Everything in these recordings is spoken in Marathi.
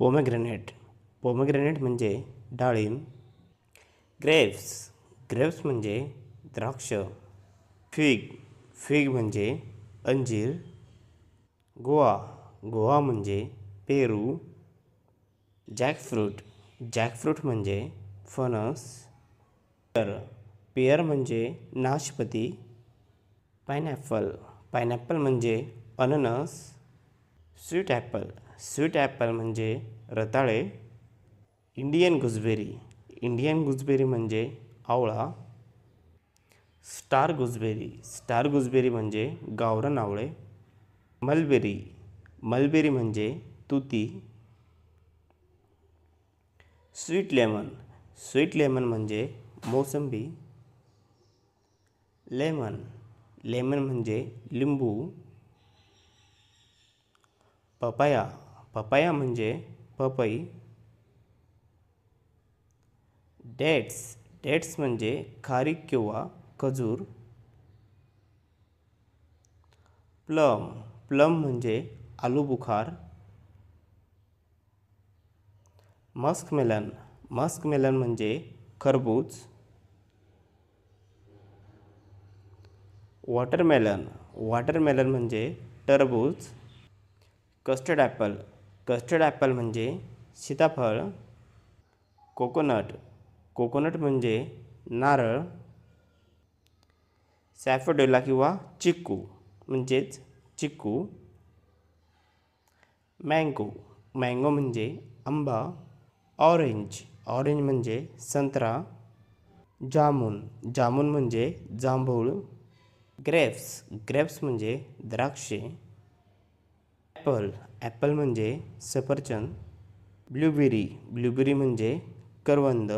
पोमेग्रेनेट पोमेग्रेनेट म्हणजे डाळिंब. ग्रेप्स ग्रेप्स म्हणजे द्राक्ष. फिग फिग म्हणजे अंजीर. गोवा गोवा म्हणजे पेरू. जॅकफ्रूट जॅकफ्रूट म्हणजे फणस. पिअर पेयर म्हणजे नाशपती. पायनॅपल पायनॅपल म्हणजे अननस. Sweet Apple. स्वीट ॲपल म्हणजे रताळे इंडियन गुजबेरी. इंडियन गुजबेरी म्हणजे आवळा. Star gooseberry. स्टार गुजबेरी म्हणजे गावरान आवळे. मलबेरी. मलबेरी म्हणजे तुती. Sweet lemon. स्वीट लेमन म्हणजे मोसंबी. लेमन. लेमन म्हणजे लिंबू. पपाया. पपाया म्हणजे पपई. डेट्स. डेट्स म्हणजे खारीक किंवा खजूर. प्लम. प्लम म्हणजे आलू बुखार मस्कमेलन मस्कमेलन म्हणजे खरबूज. वॉटरमेलन. वॉटरमेलन म्हणजे टरबूज. Custard Apple. कस्टर्ड ॲपल म्हणजे सीताफळ कोकोनट. कोकोनट म्हणजे नारळ सॅफोडेला किंवा चिक्कू म्हणजेच चिक्कू. मँगो. मँगो म्हणजे आंबा. ऑरेंज. ऑरेंज म्हणजे संत्रा. जामून. जामून म्हणजे जांभूळ. ग्रेप्स. ग्रेप्स म्हणजे द्राक्षे. ॲपल ॲपल म्हणजे सफरचंद, ब्लूबेरी ब्लूबेरी म्हणजे करवंद,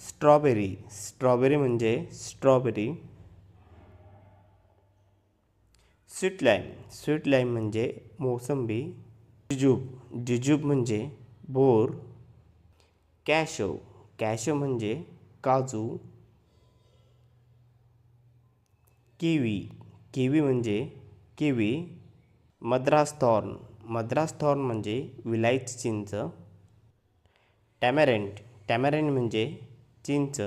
स्ट्रॉबेरी स्ट्रॉबेरी म्हणजे strawberry sweet lime sweet lime म्हणजे मोसंबी, जिजूब जिजूब म्हणजे बोर कॅशो कॅशो म्हणजे काजू, किवी किवी म्हणजे kiwi Madras thorn. Madras thorn म्हणजे विलाईत चिंच. टॅमॅरेंट. टॅमॅरेंट म्हणजे चिंच.